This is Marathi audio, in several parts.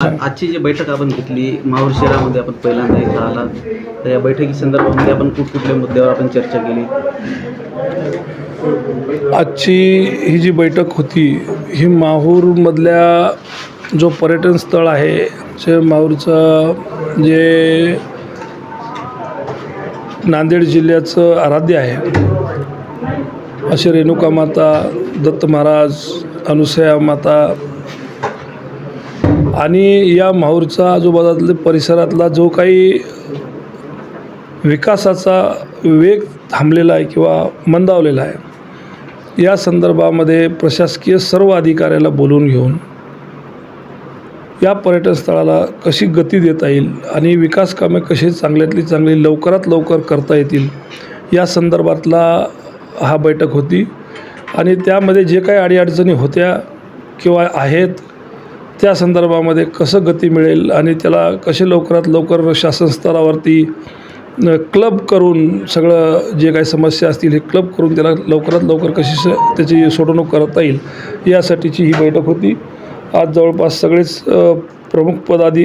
आजची जी बैठक आपण घेतली माहूर शहरामध्ये आपण पहिल्यांदा इथं आला तर या बैठकी संदर्भामध्ये आपण कुठकुठल्या मुद्द्यावर आपण चर्चा केली? आजची ही जी बैठक होती ही माहूरमधल्या जो पर्यटन स्थळ आहे जे माहूरचं जे नांदेड जिल्ह्याचं आराध्य आहे असे रेणुका माता दत्त महाराज अनुसया माता आणि या माहूरचा आजूबाजूतले परिसरातला जो काही विकासाचा वेग थांबलेला आहे किंवा मंदावलेला आहे या संदर्भामध्ये प्रशासकीय सर्व अधिकाऱ्याला बोलून घेऊन या पर्यटनस्थळाला कशी गती देता येईल आणि विकास कामे कशी चांगल्यातली चांगली लवकरात लवकर करता येतील या संदर्भातला हा बैठक होती. आणि त्यामध्ये जे काही अडीअडचणी होत्या किंवा आहेत त्या संदर्भामध्ये कसं गती मिळेल आणि त्याला कसे लवकरात लवकर शासन स्तरावरती क्लब करून सगळं जे काही समस्या असतील हे क्लब करून त्याला लवकरात लवकर कशी स त्याची सोडवणूक करता येईल यासाठीची ही बैठक होती. आज जवळपास सगळेच प्रमुख पदाधी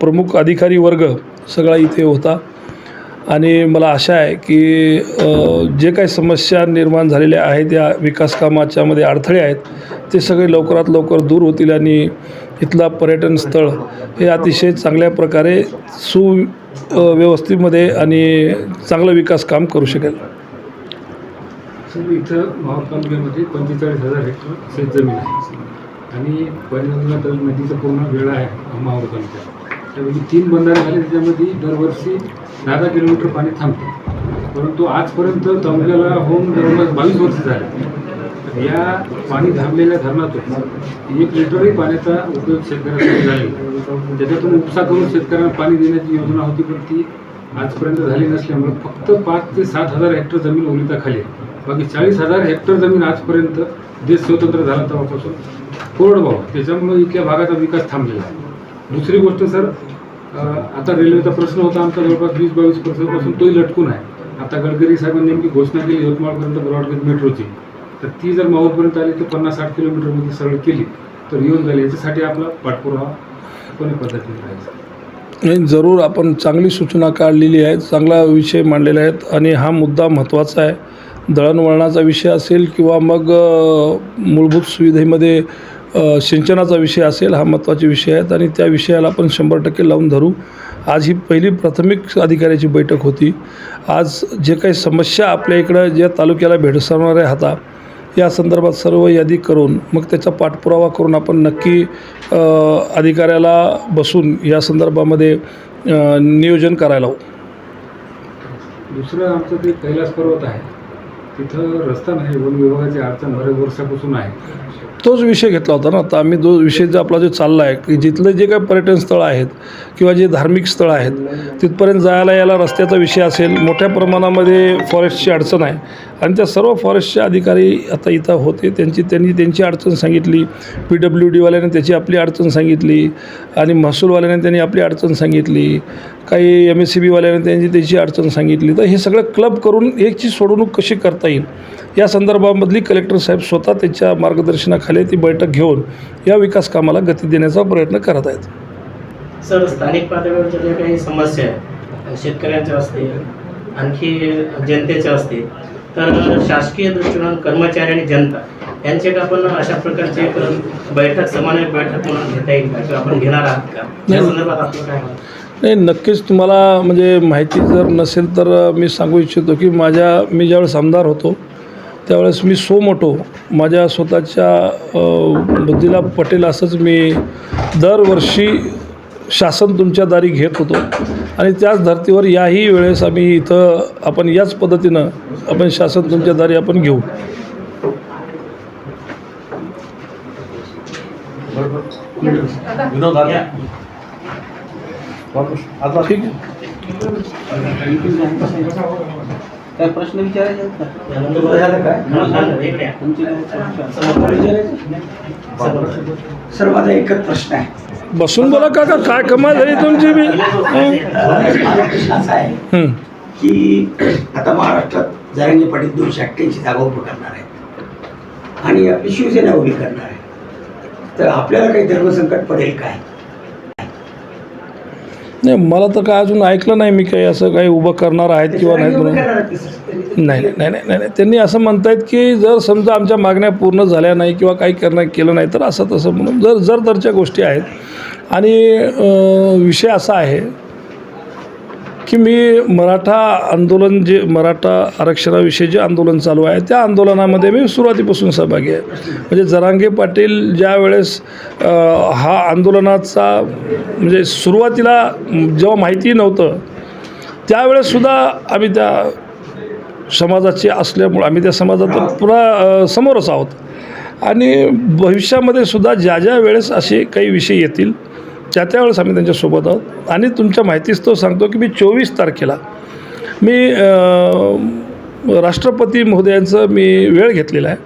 प्रमुख अधिकारी वर्ग सगळा इथे होता. आणि मला आशा आहे की जे काही समस्या निर्माण झालेल्या आहेत या विकास कामाच्यामध्ये अडथळे आहेत ते सगळे लवकरात लवकर दूर होतील आणि इथला पर्यटन स्थळ हे अतिशय चांगल्या प्रकारे सु व्यवस्थेमध्ये आणि चांगलं विकास काम करू शकेल. सर इथं माहूर पंचेचाळीस हजार हेक्टर शेतजमीन आहे. आणि पंचगंगा तळ नदीचा पूर्ण वेळा आहे माहूर तालुक्यात. त्यापैकी तीन बंधारे झाले त्याच्यामध्ये दरवर्षी दहा दहा किलोमीटर पाणी थांबते. परंतु आजपर्यंत तालुक्याला होऊन जवळपास बावीस वर्ष झाले. या पाणी थांबलेल्या धरणातून एक लिटरही पाण्याचा उपयोग शेतकऱ्यांसाठी झालेला त्याच्यातून उपसा करून शेतकऱ्यांना पाणी देण्याची योजना होती पण ती आजपर्यंत झाली नसल्यामुळे फक्त पाच ते सात हजार हेक्टर जमीन ओलिताखाली बाकी चाळीस हजार हेक्टर जमीन आजपर्यंत देश स्वतंत्र झाला तेव्हापासून. कोरडवाहू त्याच्यामुळे इथल्या भागाचा विकास थांबलेला आहे. दुसरी गोष्ट सर आता रेल्वेचा प्रश्न होता आमचा जवळपास वीस बावीस वर्षापासून तोही लटकून आहे. आता गडकरी साहेबांनी नेमकी घोषणा केली यवतमाळपर्यंत ब्रॉडगेज मेट्रोची. तर ती जर माहूरपर्यंत आली तर पन्नास साठ किलोमीटरमध्ये सरळ केली तर येऊन जाईल याच्यासाठी आपला पाठपुरावा कोणी पद्धतीने राहायचा नाही जरूर आपण चांगली सूचना काढलेली आहे चांगला विषय मांडलेला आहेत आणि हा मुद्दा महत्त्वाचा आहे. दळणवळणाचा विषय असेल किंवा मग मूलभूत सुविधेमध्ये सिंचनाचा विषय असेल हा महत्त्वाचे विषय आहेत आणि त्या विषयाला आपण शंभर टक्के लावून धरू. आज ही पहिली प्राथमिक अधिकाऱ्याची बैठक होती. आज जे काही समस्या आपल्या इकडं ज्या तालुक्याला भेडसावणाऱ्या होता या संदर्भात सर्व यादी करून मग त्याचा पाठपुरावा करून आपण नक्की अधिकाऱ्याला बसून या संदर्भामध्ये नियोजन करायला हवं. दुसरं आमचं ते कैलास पर्वत आहे. तिथं रस्ता नाही वन विभागाची अडचण बऱ्याच वर्षापासून आहे. तोच विषय घेतला होता ना. आता आम्ही जो विषय जो आपला जो चालला आहे की जिथलं जे काही पर्यटन स्थळं आहेत किंवा जे धार्मिक स्थळं आहेत तिथपर्यंत जायला यायला रस्त्याचा विषय असेल मोठ्या प्रमाणामध्ये फॉरेस्टची अडचण आहे. आणि त्या सर्व फॉरेस्टचे अधिकारी आता इथं होते. त्यांची त्यांनी त्यांची अडचण सांगितली. पी डब्ल्यू डीवाल्याने त्याची आपली अडचण सांगितली. आणि महसूलवाल्याने त्यांनी आपली अडचण सांगितली. काही एम एस सी बीवाल्याने त्यांची त्याची अडचण सांगितली. तर हे सगळं क्लब करून एकची सोडवणूक कशी करता येईल? या संदर्भामधली कलेक्टर साहेब स्वतः त्याच्या मार्गदर्शनाखाली ती बैठक घेऊन या विकास कामाला गती देण्याचा प्रयत्न करत आहेत सर स्थानिक पातळीवरच्या ज्या काही समस्या आहेत शेतकऱ्यांच्या असतील आणखी जनतेच्या असतील तर शासकीय दृष्टीनं कर्मचारी आणि जनता यांची आपण अशा प्रकारची एक बैठक समन्वय बैठक म्हणून घेता येईल का आपण घेणार आहात का या नाही. संदर्भात आपलं काय? नाही नक्कीच तुम्हाला म्हणजे माहिती जर नसेल तर मी सांगू इच्छितो की माझ्या मी ज्यावेळेस आमदार होतो त्यावेळेस मी सोमठो माझ्या स्वतःच्या बुद्धीला पटेल असंच मी दरवर्षी शासन तुमच्या दारी घेत होतो. आणि त्याच धर्तीवर याही वेळेस आम्ही इथं आपण याच पद्धतीनं आपण शासन तुमच्या दारी आपण घेऊ. ठीक आहे. काय प्रश्न विचारायचे आहेत का? सर माझा एकच प्रश्न आहे. बसून बोला काका काय कमाल झाली तुमची बी. हं? माझा प्रश्न असा आहे हं. की आता महाराष्ट्रात जरांगे पाटील दोनशे अठ्ठ्याऐंशी जागा उभं करणार आहेत. आणि आपली शिवसेना उभी करणार आहे. तर आपल्याला काही धर्मसंकट पडेल काय? नाही मला तर काय अजून ऐकलं नाही मी काही असं काही उभं करणार आहेत किंवा नाहीत म्हणून. नाही नाही नाही नाही नाही नाही. त्यांनी असं म्हणतायत की जर समजा आमच्या मागण्या पूर्ण झाल्या नाही किंवा काही करणं केलं नाही तर असं तसं म्हणून जर जर तरच्या गोष्टी आहेत. आणि विषय असा आहे की मी मराठा आंदोलन जे मराठा आरक्षणाविषयी जे आंदोलन चालू आहे त्या आंदोलनामध्ये मी सुरुवातीपासून सहभागी आहे. म्हणजे जरांगे पाटील ज्या वेळेस हा आंदोलनाचा म्हणजे सुरुवातीला जेव्हा माहिती नव्हतं त्यावेळेससुद्धा आम्ही त्या समाजाचे असल्यामुळं आम्ही त्या समाजात पुरा समोरच आहोत. आणि भविष्यामध्ये सुद्धा ज्या ज्या वेळेस असे काही विषय येतील त्या त्यावेळेस आम्ही त्यांच्यासोबत आहोत. आणि तुमच्या माहितीच तो सांगतो की मी चोवीस तारखेला मी राष्ट्रपती महोदयांचं मी वेळ घेतलेला आहे.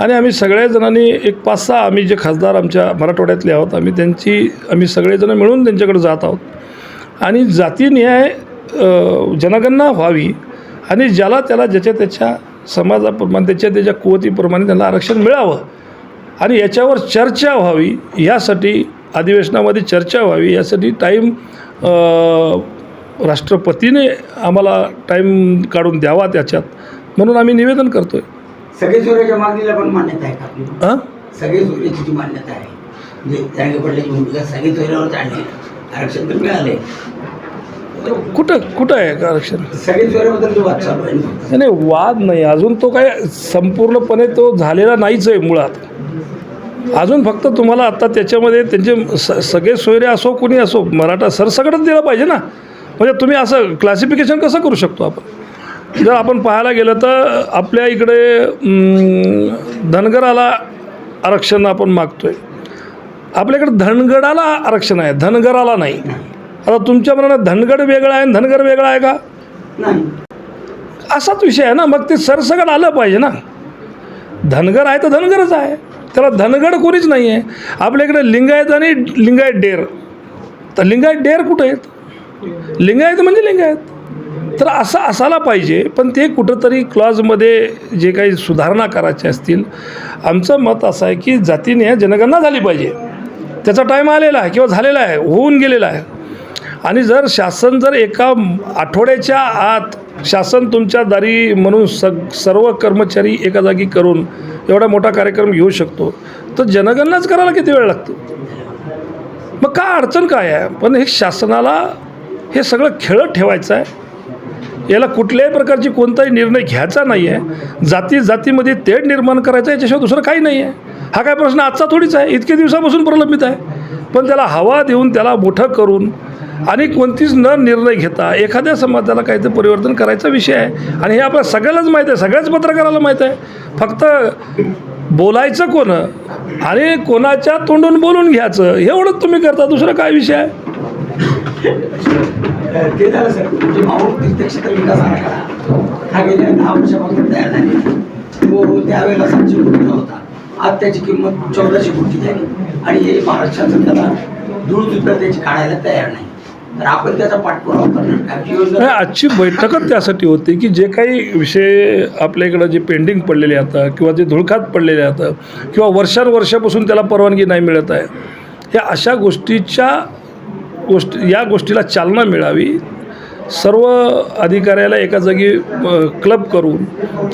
आणि आम्ही सगळ्याजणांनी एक पाच सहा आम्ही जे खासदार आमच्या मराठवाड्यातले आहोत आम्ही त्यांची आम्ही सगळेजण मिळून त्यांच्याकडे जात आहोत. आणि जातीन्याय जनगणना व्हावी आणि ज्याला त्याला ज्याच्या त्याच्या समाजाप्रमाणे त्याच्या त्याच्या कुवतीप्रमाणे त्यांना आरक्षण मिळावं आणि याच्यावर चर्चा व्हावी यासाठी अधिवेशनामध्ये चर्चा व्हावी यासाठी टाईम राष्ट्रपतीने आम्हाला टाईम काढून द्यावा त्याच्यात. म्हणून आम्ही निवेदन करतो आहे सगळे चोऱ्याच्या मागणीला पण मान्यता आहे का हां सगळे चोऱ्याची जी मान्यता आहे म्हणजे पाटलाची भूमिका सगळे चोऱ्यावर आणली आरक्षण तर मिळाले कुठं कुठं आहे का आरक्षण? सगळे चोऱ्याबद्दल जो वाद चालू आहे ना. नाही, नाही वाद नाही. अजून तो काय संपूर्णपणे तो झालेला नाहीच आहे मुळात. अजून फक्त तुम्हाला आत्ता त्याच्यामध्ये त्यांचे स सगळे सोयरे असो कोणी असो मराठा सरसकटच दिलं पाहिजे ना? म्हणजे तुम्ही असं क्लासिफिकेशन कसं करू शकतो आपण? जर आपण पाहायला गेलं तर आपल्या इकडे धनगराला आरक्षण आपण मागतोय. आपल्याकडे धनगडाला आरक्षण आहे धनगराला नाही. आता तुमच्या मनात धनगड वेगळा आहे आणि धनगर वेगळा आहे का? नाही. असाच विषय आहे ना मग ते सरसकट आलं पाहिजे ना. धनगर आहे तर धनगरच आहे. त्याला धनगड कोणीच नाही आहे आपल्याकडे लिंगायत आणि लिंगायत डेर तर लिंगायत डेर कुठं आहेत? लिंगायत म्हणजे लिंगायत. तर असं असायला पाहिजे पण ते कुठंतरी क्लॉजमध्ये जे काही सुधारणा करायच्या असतील आमचं मत असं आहे की जातीने जनगणना झाली पाहिजे. त्याचा टाईम आलेला आहे किंवा झालेला आहे होऊन गेलेला आहे. आणि जर शासन जर एका आठवड्याच्या आत शासन तुमच्या दारी म्हणून सग सर्व कर्मचारी एका जागी करून एवढा मोठा कार्यक्रम घेऊ शकतो. तर जनगणनाच करायला किती वेळ लागतो? मग का अडचण काय आहे? पण हे शासनाला हे सगळं खेळत ठेवायचं आहे. याला कुठल्याही प्रकारची कोणताही निर्णय घ्यायचा नाही आहे जाती जातीमध्ये तेढ निर्माण करायचा याच्याशिवाय दुसरं काही नाही आहे हा काय प्रश्न आजचा थोडीच आहे. इतके दिवसापासून प्रलंबित आहे. पण त्याला हवा देऊन त्याला मोठं करून आणि कोणतीच न निर्णय घेता एखाद्या समाजाला काहीतरी परिवर्तन करायचा विषय आहे. आणि हे आपल्या सगळ्यालाच माहीत आहे सगळ्याच पत्रकाराला माहीत आहे. फक्त बोलायचं कोण आणि कोणाच्या तोंडून बोलून घ्यायचं एवढंच तुम्ही करता दुसरं काय विषय आहे? ते झालं सर म्हणजे माऊर तीर्थक्षेत्र विकास आराखडा. हा गेल्या दहा वर्षापासून तयार झाली तो त्यावेळेला सातशे कोटीचा होता. आज त्याची किंमत चौदाशे कोटी झाली आणि हे महाराष्ट्र सरकारला दूर सुद्धा त्याची काढायला तयार नाही. तर आपण त्याचा पाठपुरावा करणार का? योजना नाही आजची बैठकच त्यासाठी होती की जे काही विषय आपल्या इकडं जे पेंडिंग पडलेले आता किंवा जे धुळखात पडलेले आता किंवा वर्षानुवर्षापासून त्याला परवानगी नाही मिळत आहे ह्या अशा गोष्टीच्या गोष्ट या गोष्टीला चालना मिळावी सर्व अधिकाऱ्याला एका जागी क्लब करून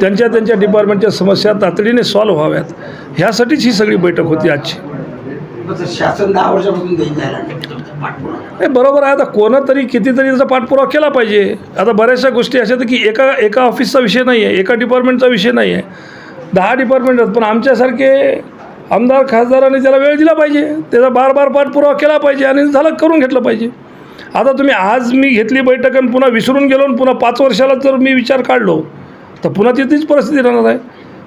त्यांच्या त्यांच्या डिपार्टमेंटच्या समस्या तातडीने सॉल्व्ह व्हाव्यात ह्यासाठीच ही सगळी बैठक होती आजची शासन दहा वर्षापासून नाही बरोबर आहे. आता कोणं तरी कितीतरी त्याचा पाठपुरावा केला पाहिजे. आता बऱ्याचशा गोष्टी अशा आहेत की एका एका ऑफिसचा विषय नाही आहे एका डिपार्टमेंटचा विषय नाही आहे दहा डिपार्टमेंट आहेत पण आमच्यासारखे आमदार खासदारांनी त्याला वेळ दिला पाहिजे त्याचा बार बार पाठपुरावा केला पाहिजे आणि झालं करून घेतलं पाहिजे. आता तुम्ही आज मी घेतली बैठक आणि पुन्हा विसरून गेलो आणि पुन्हा पाच वर्षाला जर मी विचार काढलो तर पुन्हा तिथेच परिस्थिती राहणार आहे.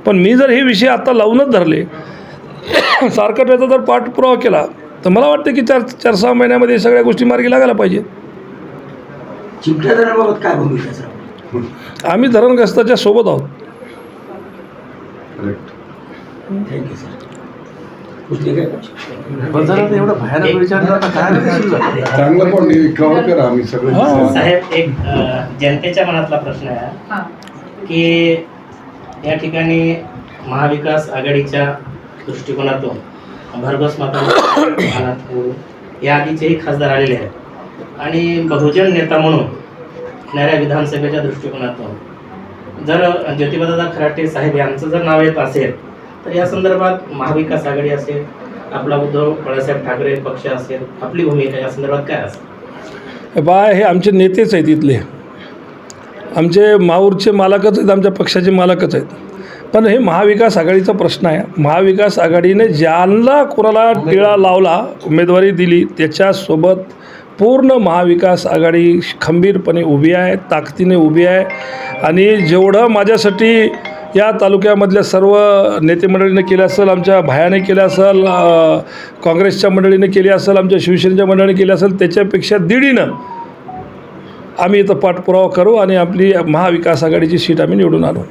पण मी जर हे विषय आत्ता लावूनच धरले सारखं त्याचा जर पाठपुरावा केला तर मला वाटतं की चार चार सहा महिन्यामध्ये सगळ्या गोष्टी मार्गी लागायला पाहिजे. चिमट्या धरणाबाबत काय भूमिका आहे सर? आम्ही धरणग्रस्ताच्या सोबत आहोत. थँक्यू सर कुठले काय एवढं भयानक काय? चांगलं पण कव्हर करा आम्ही सगळे. साहेब एक अ, जनतेच्या मनातला प्रश्न आहे. की या ठिकाणी महाविकास आघाडीच्या दृष्टिकोनातून भरघोस मतांना या आधीचेही खासदार आलेले आहेत. आणि बहुजन नेता म्हणून येणाऱ्या विधानसभेच्या दृष्टिकोनातून जर ज्योतिबादादा खराटे साहेब यांचं जर नाव येत असेल तर या संदर्भात महाविकास आघाडी असेल आपला उद्धव बाळासाहेब ठाकरे पक्ष असेल आपली भूमिका या संदर्भात काय असेल? बा हे आमचे नेतेच आहेत इथले. आमचे माऊरचे मालकच आहेत आमच्या पक्षाचे मालकच आहेत. पण हे महाविकास आघाडीचा प्रश्न आहे. महाविकास आघाडीने ज्यांना कोणाला टिळा लावला उमेदवारी दिली त्याच्यासोबत पूर्ण महाविकास आघाडी खंबीरपणे उभी आहे ताकदीने उभी आहे. आणि जेवढं माझ्यासाठी या तालुक्यामधल्या सर्व नेते मंडळीने केलं असेल आमच्या भायाने केलं असेल काँग्रेसच्या मंडळीने केली असेल आमच्या शिवसेनेच्या मंडळीने केली असेल त्याच्यापेक्षा दीडीनं आम्ही इथं पाठपुरावा करू आणि आपली महाविकास आघाडीची सीट आम्ही निवडून आणू.